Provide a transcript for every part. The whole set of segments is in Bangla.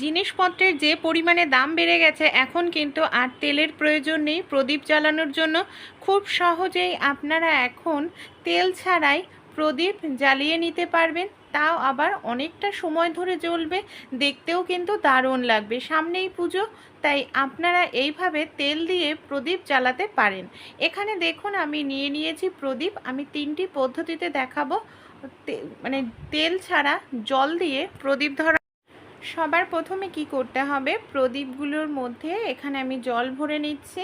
জিনিসপত্রের যে পরিমাণে দাম বেড়ে গেছে, এখন কিন্তু আর তেলের প্রয়োজন নেই। প্রদীপ জ্বালানোর জন্য খুব সহজেই আপনারা এখন তেল ছাড়াই প্রদীপ জ্বালিয়ে নিতে পারবেন। তাও আবার অনেকটা সময় ধরে জ্বলবে, দেখতেও কিন্তু দারুণ লাগবে। সামনেই পুজো, তাই আপনারা এইভাবে তেল দিয়ে প্রদীপ জ্বালাতে পারেন। এখানে দেখুন, আমি নিয়ে নিয়েছি প্রদীপ। আমি তিনটি পদ্ধতিতে দেখাবো। মানে তেল ছাড়া জল দিয়ে প্রদীপ ধরা সবার প্রথমে কি করতে হবে? প্রদীপগুলোর মধ্যে এখানে আমি জল ভরে নিচ্ছি।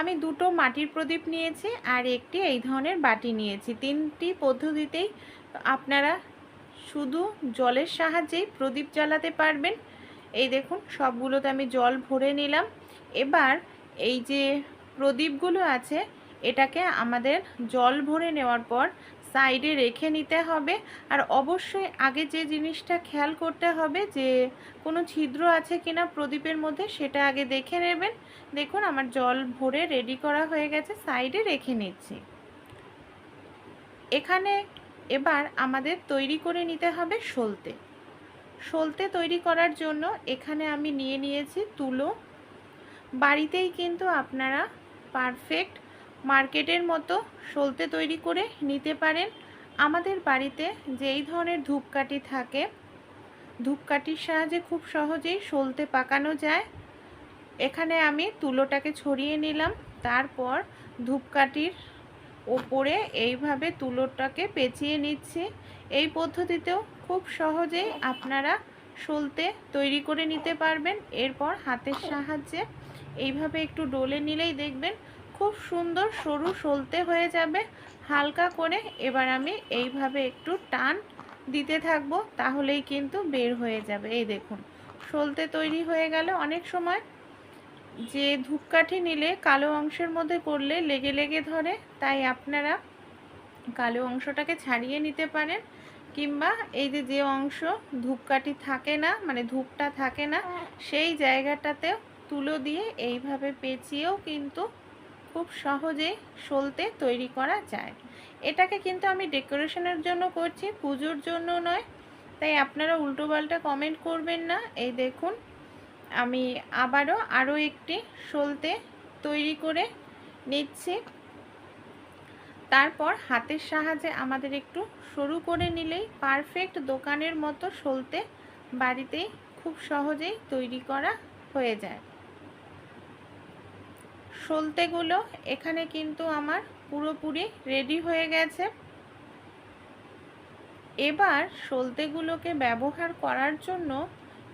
আমি দুটো মাটির প্রদীপ নিয়েছি আর একটি এই ধরনের বাটি নিয়েছি। তিনটি পদ্ধতিতেই আপনারা শুধু জলের সাহায্যেই প্রদীপ জ্বালাতে পারবেন। এই দেখুন, সবগুলোতে আমি জল ভরে নিলাম। এবার এই যে প্রদীপগুলো আছে, এটাকে আমাদের জল ভরে নেওয়ার পর সাইডে রেখে নিতে হবে। আর অবশ্যই আগে যে জিনিসটা খেয়াল করতে হবে যে, কোনো ছিদ্র আছে কিনা প্রদীপের মধ্যে, সেটা আগে দেখে নেবেন। দেখুন, আমার জল ভরে রেডি করা হয়ে গেছে, সাইডে রেখে নিচ্ছি। এখানে এবার আমাদের তৈরি করে নিতে হবে সলতে। সলতে তৈরি করার জন্য এখানে আমি নিয়ে নিয়েছি তুলো। বাড়িতেই কিন্তু আপনারা পারফেক্ট মার্কেটের মতো সলতে তৈরি করে নিতে পারেন। আমাদের বাড়িতে যেই ধরনের ধূপকাঠি থাকে, ধূপকাঠির সাহায্যে খুব সহজেই সলতে পাকানো যায়। এখানে আমি তুলোটাকে ছড়িয়ে নিলাম, তারপর ধূপকাঠির ওপরে এইভাবে তুলোটাকে পেঁচিয়ে নিচ্ছি। এই পদ্ধতিতেও খুব সহজেই আপনারা সলতে তৈরি করে নিতে পারবেন। এরপর হাতের সাহায্যে এইভাবে একটু ডলে নিলেই দেখবেন খুব সুন্দর সরু সলতে হয়ে যাবে। হালকা করে এবার আমি এইভাবে একটু টান দিতে থাকব, তাহলেই কিন্তু বের হয়ে যাবে। এই দেখুন, সলতে তৈরি হয়ে গেল। অনেক সময় যে ধূপকাঠি নিলে কালো অংশের মধ্যে করলে লেগে লেগে ধরে, তাই আপনারা কালো অংশটাকে ছাড়িয়ে নিতে পারেন। কিংবা এই যে যে অংশ ধূপকাঠি থাকে না মানে ধূপটা থাকে না, সেই জায়গাটাতেও তুলো দিয়ে এইভাবে পেঁচিয়েও কিন্তু খুব সহজেই সলতে তৈরি করা যায়। এটাকে কিন্তু আমি ডেকোরেশনের জন্য করছি, পুজোর জন্য নয়। তাই আপনারা উল্টোপাল্টা কমেন্ট করবেন না। এই দেখুন, আমি আবারও আরও একটি সলতে তৈরি করে নিচ্ছি। তারপর হাতের সাহায্যে আমাদের একটু সরু করে নিলেই পারফেক্ট দোকানের মতো সলতে বাড়িতেই খুব সহজেই তৈরি করা হয়ে যায়। সলতেগুলো এখানে কিন্তু আমার পুরোপুরি রেডি হয়ে গেছে। এবার সলতেগুলোকে ব্যবহার করার জন্য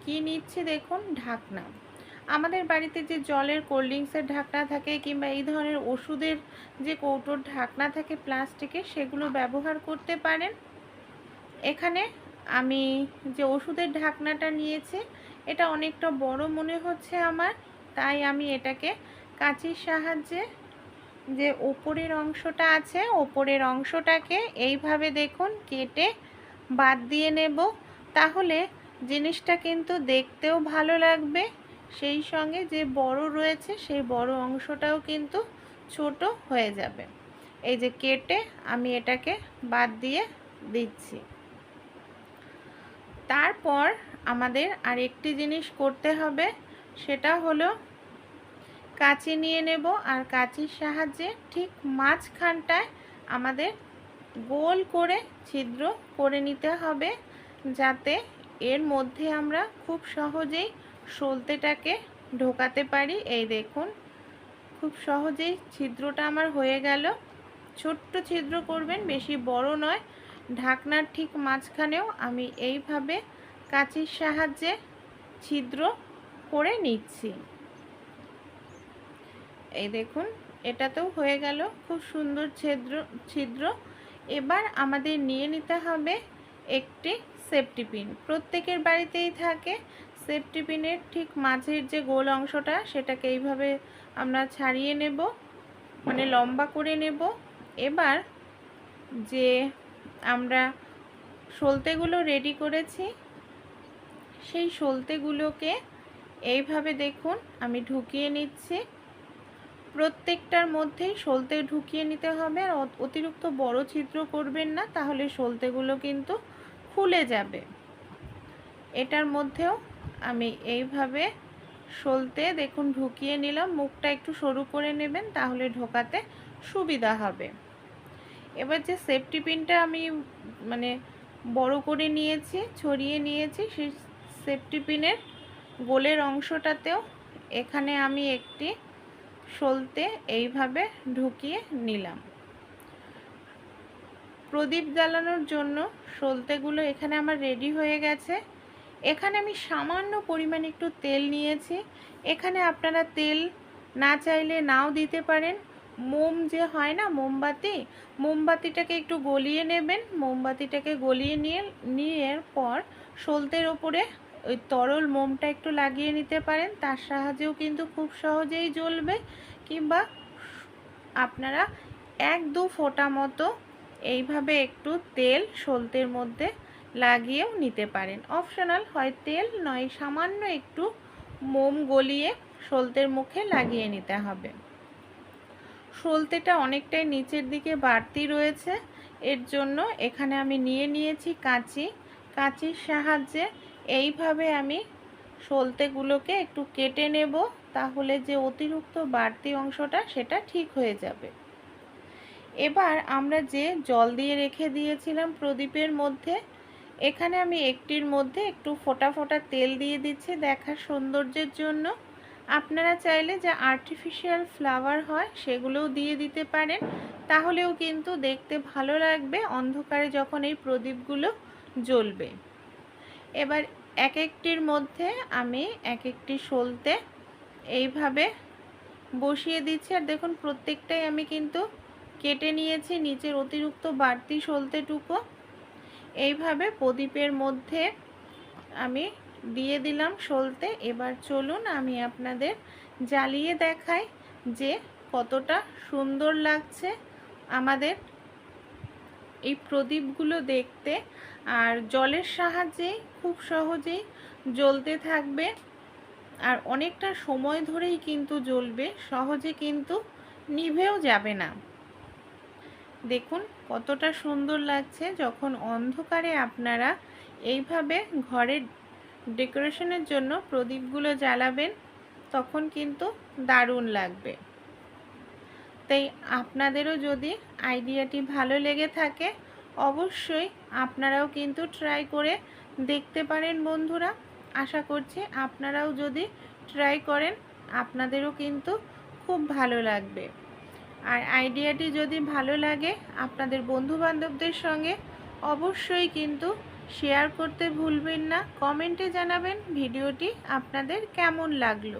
কি নিচ্ছি দেখুন, ঢাকনা। আমাদের বাড়িতে যে জলের কোল্ড ড্রিঙ্কসের ঢাকনা থাকে কিংবা এই ধরনের ওষুধের যে কৌটোর ঢাকনা থাকে প্লাস্টিকের সেগুলো ব্যবহার করতে পারেন। এখানে আমি যে ওষুধের ঢাকনাটা নিয়েছি, এটা অনেকটা বড় মনে হচ্ছে আমার, তাই আমি এটাকে কাঁচির সাহায্যে যে ওপরের অংশটা আছে, ওপরের অংশটাকে এইভাবে দেখুন কেটে বাদ দিয়ে নেব। তাহলে জিনিসটা কিন্তু দেখতেও ভালো লাগবে। সেই সঙ্গে যে বড় রয়েছে, সেই বড় অংশটাও কিন্তু ছোট হয়ে যাবে। এই যে কেটে আমি এটাকে বাদ দিয়ে দিচ্ছি। তারপর আমাদের আরেকটি জিনিস করতে হবে, সেটা হলো কাঁচি নিয়ে নেব আর কাঁচির সাহায্যে ঠিক মাঝখানটায় আমাদের গোল করে ছিদ্র করে নিতে হবে যাতে এর মধ্যে আমরা খুব সহজেই সলতেটাকে ঢোকাতে পারি। এই দেখুন, খুব সহজেই ছিদ্রটা আমার হয়ে গেল। ছোট্ট ছিদ্র করবেন, বেশি বড় নয়। ঢাকনার ঠিক মাঝখানেও আমি এইভাবে কাঁচির সাহায্যে ছিদ্র করে নিচ্ছি। এই দেখুন, এটাতেও হয়ে গেল খুব সুন্দর ছিদ্র ছিদ্র। এবার আমাদের নিয়ে নিতে হবে একটি সেফটি পিন। প্রত্যেকের বাড়িতেই থাকে। সেফটি পিনের ঠিক মাঝের যে গোল অংশটা, সেটাকে এইভাবে আমরা ছাড়িয়ে নেব মানে লম্বা করে নেব। এবার যে আমরা সলতেগুলো রেডি করেছি, সেই সলতেগুলোকে এইভাবে দেখুন, আমি ঢুকিয়ে নিচ্ছি। প্রত্যেকটার মধ্যেই সলতে ঢুকিয়ে নিতে হবে আর অত- অতিরিক্ত বড় ছিদ্র করবেন না, তাহলে সলতেগুলো কিন্তু খুলে যাবে। এটার মধ্যেও আমি এইভাবে সলতে দেখুন ঢুকিয়ে নিলাম, মুখটা একটু সরু করে নেবেন, তাহলে ঢোকাতে সুবিধা হবে। এবার যে সেফটি পিনটা আমি মানে বড় করে নিয়েছি, ছড়িয়ে নিয়েছি, সেই সেফটি পিনের গোলের অংশটাতেও এখানে আমি একটি সলতে এইভাবে ঢুকিয়ে নিলাম। প্রদীপ জ্বালানোর জন্য সলতেগুলো এখানে আমার রেডি হয়ে গেছে। এখানে আমি সামান্য পরিমাণ একটু তেল নিয়েছি। এখানে আপনারা তেল না চাইলে নাও দিতে পারেন। মোম যে হয় না মোমবাতি, মোমবাতিটাকে একটু গলিয়ে নেবেন। মোমবাতিটাকে গলিয়ে নিয়ে নিয়ে পর সলতের ওপরে ওই তরল মোমটা একটু লাগিয়ে নিতে পারেন, তার সাহায্যেও কিন্তু খুব সহজেই জ্বলবে। কিংবা আপনারা এক দু ফোঁটা মতো এইভাবে একটু তেল সলতের মধ্যে লাগিয়েও নিতে পারেন। অপশনাল হয় তেল, নয় সামান্য একটু মোম গলিয়ে সলতের মুখে লাগিয়ে নিতে হবে। সলতেটা অনেকটাই নিচের দিকে বাড়তি রয়েছে। এর জন্য এখানে আমি নিয়ে নিয়েছি কাঁচি। কাঁচির সাহায্যে এইভাবে আমি সলতেগুলোকে একটু কেটে নেব তাহলে যে অতিরিক্ত বাড়তি অংশটা সেটা ঠিক হয়ে যাবে। এবার আমরা যে জল দিয়ে রেখে দিয়েছিলাম প্রদীপের মধ্যে, এখানে আমি একটির মধ্যে একটু ফোটা ফোটা তেল দিয়ে দিচ্ছি দেখার সৌন্দর্যের জন্য। আপনারা চাইলে যে আর্টিফিশিয়াল ফ্লাওয়ার হয় সেগুলোও দিয়ে দিতে পারেন, তাহলেও কিন্তু দেখতে ভালো লাগবে অন্ধকারে যখন এই প্রদীপগুলো জ্বলবে। এবার এক একটির মধ্যে আমি এক একটি সলতে এইভাবে বসিয়ে দিচ্ছি। আর দেখুন, প্রত্যেকটাই আমি কিন্তু কেটে নিয়েছি নিচের অতিরিক্ত বাড়তি সলতেটুকু। এইভাবে প্রদীপের মধ্যে আমি দিয়ে দিলাম সলতে। এবার চলুন আমি আপনাদের জ্বালিয়ে দেখাই যে কতটা সুন্দর লাগছে আমাদের এই প্রদীপগুলো দেখতে। আর জলের সাহায্যেই খুব সহজেই জ্বলতে থাকবে। আর অনেকটা সময় ধরেই কিন্তু জ্বলবে, সহজে কিন্তু নিভেও যাবে না। দেখুন কতটা সুন্দর লাগছে যখন অন্ধকারে আপনারা এইভাবে ঘরের ডেকোরেশনের জন্য প্রদীপগুলো জ্বালাবেন, তখন কিন্তু দারুণ লাগবে। তাই আপনাদেরও যদি আইডিয়াটি ভালো লেগে থাকে অবশ্যই আপনারাও কিন্তু ট্রাই করে দেখতে পারেন বন্ধুরা। আশা করছি আপনারাও যদি ট্রাই করেন, আপনাদেরও কিন্তু খুব ভালো লাগবে। আর আইডিয়াটি যদি ভালো লাগে আপনাদের বন্ধুবান্ধবদের সঙ্গে, অবশ্যই কিন্তু শেয়ার করতে ভুলবেন না। কমেন্টে জানাবেন ভিডিওটি আপনাদের কেমন লাগল।